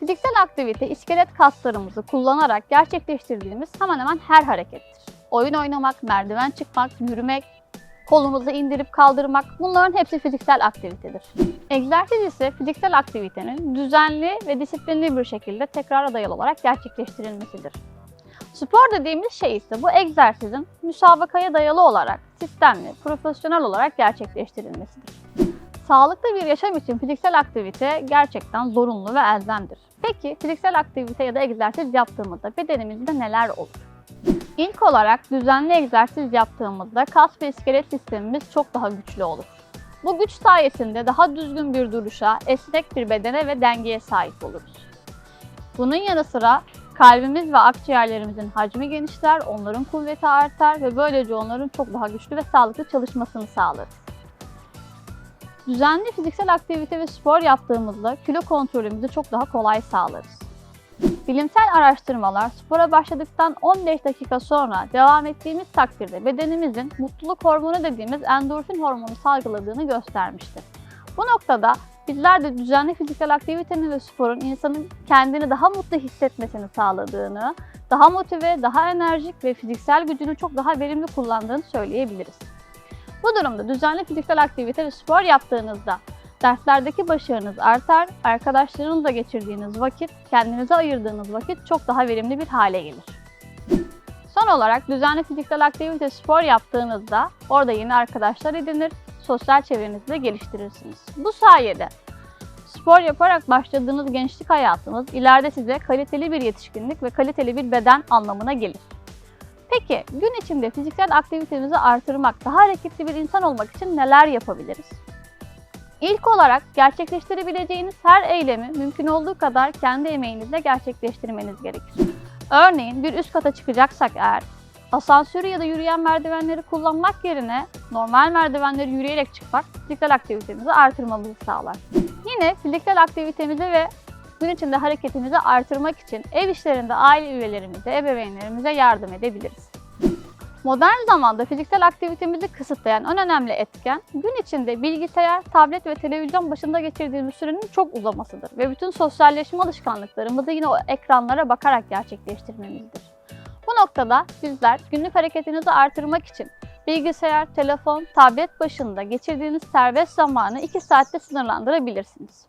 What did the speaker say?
Fiziksel aktivite iskelet kaslarımızı kullanarak gerçekleştirdiğimiz hemen hemen her harekettir. Oyun oynamak, merdiven çıkmak, yürümek, kolumuzu indirip kaldırmak bunların hepsi fiziksel aktivitedir. Egzersiz ise fiziksel aktivitenin düzenli ve disiplinli bir şekilde tekrara dayalı olarak gerçekleştirilmesidir. Spor dediğimiz şey ise bu egzersizin müsabakaya dayalı olarak sistemli, profesyonel olarak gerçekleştirilmesidir. Sağlıklı bir yaşam için fiziksel aktivite gerçekten zorunlu ve elzemdir. Peki fiziksel aktivite ya da egzersiz yaptığımızda bedenimizde neler olur? İlk olarak düzenli egzersiz yaptığımızda kas ve iskelet sistemimiz çok daha güçlü olur. Bu güç sayesinde daha düzgün bir duruşa, esnek bir bedene ve dengeye sahip oluruz. Bunun yanı sıra kalbimiz ve akciğerlerimizin hacmi genişler, onların kuvveti artar ve böylece onların çok daha güçlü ve sağlıklı çalışmasını sağlarız. Düzenli fiziksel aktivite ve spor yaptığımızda kilo kontrolümüzü çok daha kolay sağlarız. Bilimsel araştırmalar spora başladıktan 15 dakika sonra devam ettiğimiz takdirde bedenimizin mutluluk hormonu dediğimiz endorfin hormonu salgıladığını göstermiştir. Bu noktada bizler de düzenli fiziksel aktivitenin ve sporun insanın kendini daha mutlu hissetmesini sağladığını, daha motive, daha enerjik ve fiziksel gücünü çok daha verimli kullandığını söyleyebiliriz. Bu durumda düzenli fiziksel aktivite ve spor yaptığınızda derslerdeki başarınız artar, arkadaşlarınızla geçirdiğiniz vakit, kendinize ayırdığınız vakit çok daha verimli bir hale gelir. Son olarak düzenli fiziksel aktivite spor yaptığınızda orada yeni arkadaşlar edinir, sosyal çevrenizi de geliştirirsiniz. Bu sayede spor yaparak başladığınız gençlik hayatınız ileride size kaliteli bir yetişkinlik ve kaliteli bir beden anlamına gelir. Peki gün içinde fiziksel aktivitemizi artırmak, daha hareketli bir insan olmak için neler yapabiliriz? İlk olarak gerçekleştirebileceğiniz her eylemi mümkün olduğu kadar kendi emeğinizle gerçekleştirmeniz gerekir. Örneğin bir üst kata çıkacaksak eğer, asansörü ya da yürüyen merdivenleri kullanmak yerine normal merdivenleri yürüyerek çıkmak fiziksel aktivitemizi artırmamızı sağlar. Yine fiziksel aktivitemizi ve gün içinde hareketimizi artırmak için ev işlerinde aile üyelerimize, ebeveynlerimize yardım edebiliriz. Modern zamanda fiziksel aktivitemizi kısıtlayan en önemli etken gün içinde bilgisayar, tablet ve televizyon başında geçirdiğimiz sürenin çok uzamasıdır ve bütün sosyalleşme alışkanlıklarımızı yine o ekranlara bakarak gerçekleştirmemizdir. Bu noktada bizler günlük hareketinizi artırmak için bilgisayar, telefon, tablet başında geçirdiğiniz serbest zamanı 2 saatte sınırlandırabilirsiniz.